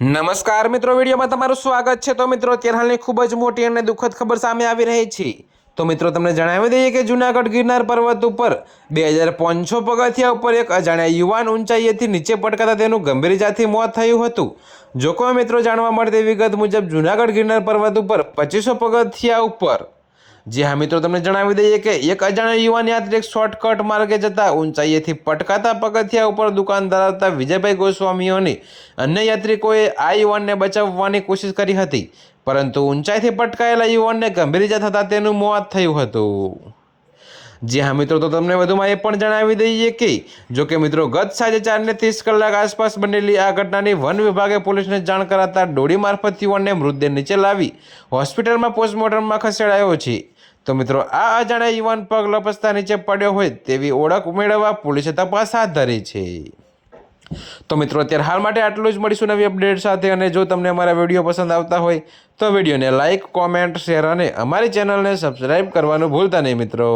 નમસ્કાર મિત્રો, વિડીયોમાં તમારું સ્વાગત છે. તો મિત્રો, અત્યારે હાલની ખૂબ જ મોટી અને દુઃખદ ખબર સામે આવી રહી છે. તો મિત્રો, તમને જણાવી દઈએ કે જૂનાગઢ ગિરનાર પર્વત ઉપર બે હજાર પાંચસો પગથિયા ઉપર એક અજાણ્યા યુવાન ઊંચાઈએથી નીચે પટકાતા તેનું ગંભીર જાતથી મોત થયું હતું. જો કોઈ મિત્રો જાણવા મળતી વિગત મુજબ જૂનાગઢ ગિરનાર પર્વત ઉપર પચીસો પગથિયા ઉપર જી હા મિત્રો તમને જણાવી દઈએ કે એક અજાણ્યા યુવાન યાત્રિક શોર્ટકટ માર્ગે જતા ઊંચાઈએથી પટકાતા પગથિયા ઉપર દુકાન ધરાવતા વિજયભાઈ ગોસ્વામીઓની અન્ય યાત્રિકોએ આ યુવાનને બચાવવાની કોશિશ કરી હતી. પરંતુ ઊંચાઈથી પટકાયેલા યુવાનને ગંભીર ઇજા થતાં તેનું મોત થયું હતું. જી હા મિત્રો, તો તમને વધુમાં એ પણ જણાવી દઈએ કે, જો કે મિત્રો, ગત સાંજે ચારને ત્રીસ કલાક આસપાસ બનેલી આ ઘટનાની વન વિભાગે પોલીસને જાણ કરાતા દોડી મારફત યુવાનને મૃતદેહ નીચે લાવી હોસ્પિટલમાં પોસ્ટમોર્ટમમાં ખસેડાયો છે. તો મિત્રો, આ અજાણ્યા યુવાન પગ લપસતા નીચે પડ્યો હોય તેવી ઓળખ મેળવવા પોલીસે તપાસ હાથ ધરી છે. તો મિત્રો, અત્યારે હાલ માટે આટલું જ. મળીશું નવી અપડેટ સાથે અને જો તમને અમારા વીડિયો પસંદ આવતા હોય, તો વિડીયોને લાઇક કોમેન્ટ, શેર અને અમારી ચેનલને સબસ્ક્રાઈબ કરવાનું ભૂલતા નહીં મિત્રો.